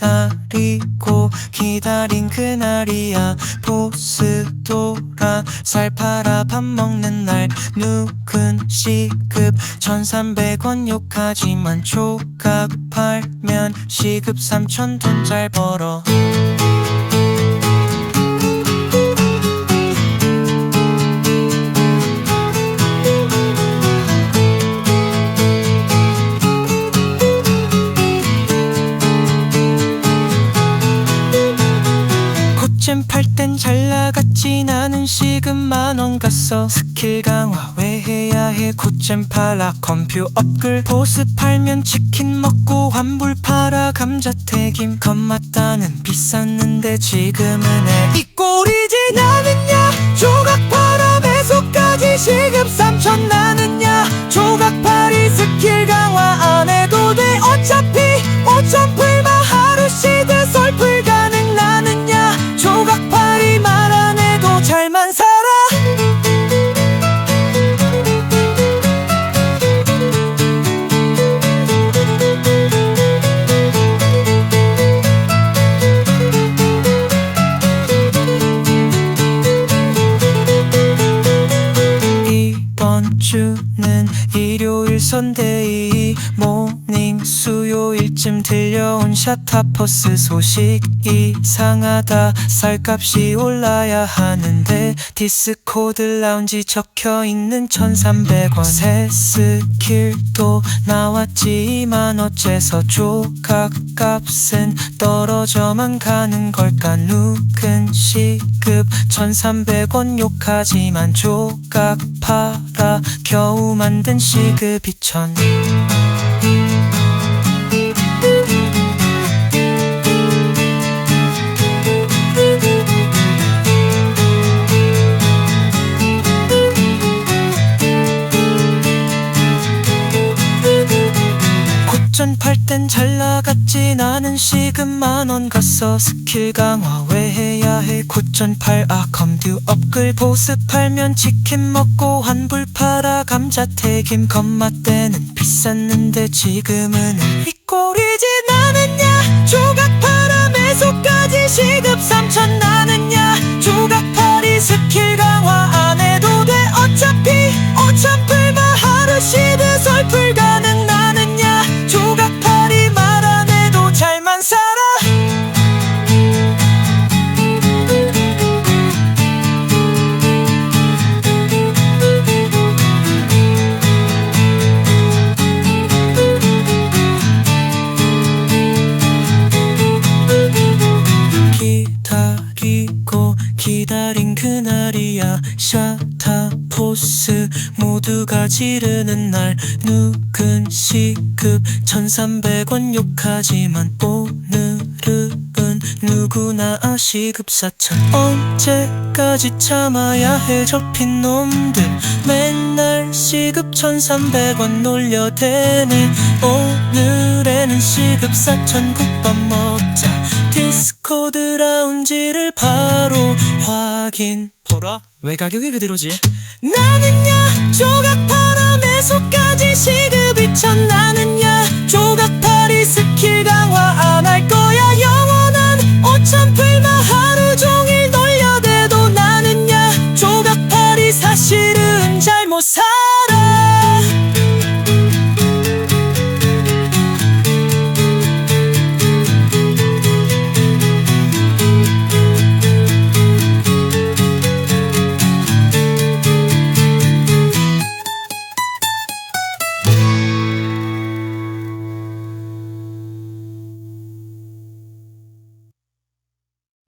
기다리고 기다린 그날이야. 보스 돌아 살 팔아 밥 먹는 날. 누군 시급 1300원 욕하지만 조각 팔면 시급 3000돈 잘 벌어 잼 팔 땐 잘 나갔지 나는 시급 만원 갔어. 스킬 강화 왜 해야 해? 꽃잼 팔아. 컴퓨 업글. 보스 팔면 치킨 먹고 환불 팔아. 감자 튀김 겁맞다는 비쌌는데 지금은 해이 꼴이지 나는야. 조각 팔아. 매소까지 시급 3 주는 일요일 선데이 모닝 수요일쯤 들려온 샤타퍼스 소식 이상하다. 쌀값이 올라야 하는데 디스코드 라운지 적혀있는 1300원. 새 스킬도 나왔지만 어째서 조각값은 떨어져만 가는 걸까? 누군 시급 1300원 욕하지만 조각 팔아 겨우 만든 시급이 천 곧전 팔 땐 잘 나갔지. 나는 시급 만원 갔어. 스킬 강화 왜 해야 해. 곧전 팔아 컴퓨 업글 보스 팔면 치킨 먹고 환불 팔아 감자 튀김 겁맛때는 비쌌는데 지금은 이 꼴이지. 나는야. 조각 팔아 매소까지 시급 3천 나 날이야. 샤타 포스 모두가 지르는 날. 누군 시급 1300원 욕하지만 오늘은 누구나 아 시급 4000 언제까지 참아야 해 접힌 놈들. 맨날 시급 1300원 놀려대네. 오늘에는 시급 4000 국밥 먹자. 디스코드 라운지를 바로 확인 보라 왜 가격이 그대로지? 나는야 조각 팔아 매소까지 시급 2천 나는야 조각 팔이 스킬가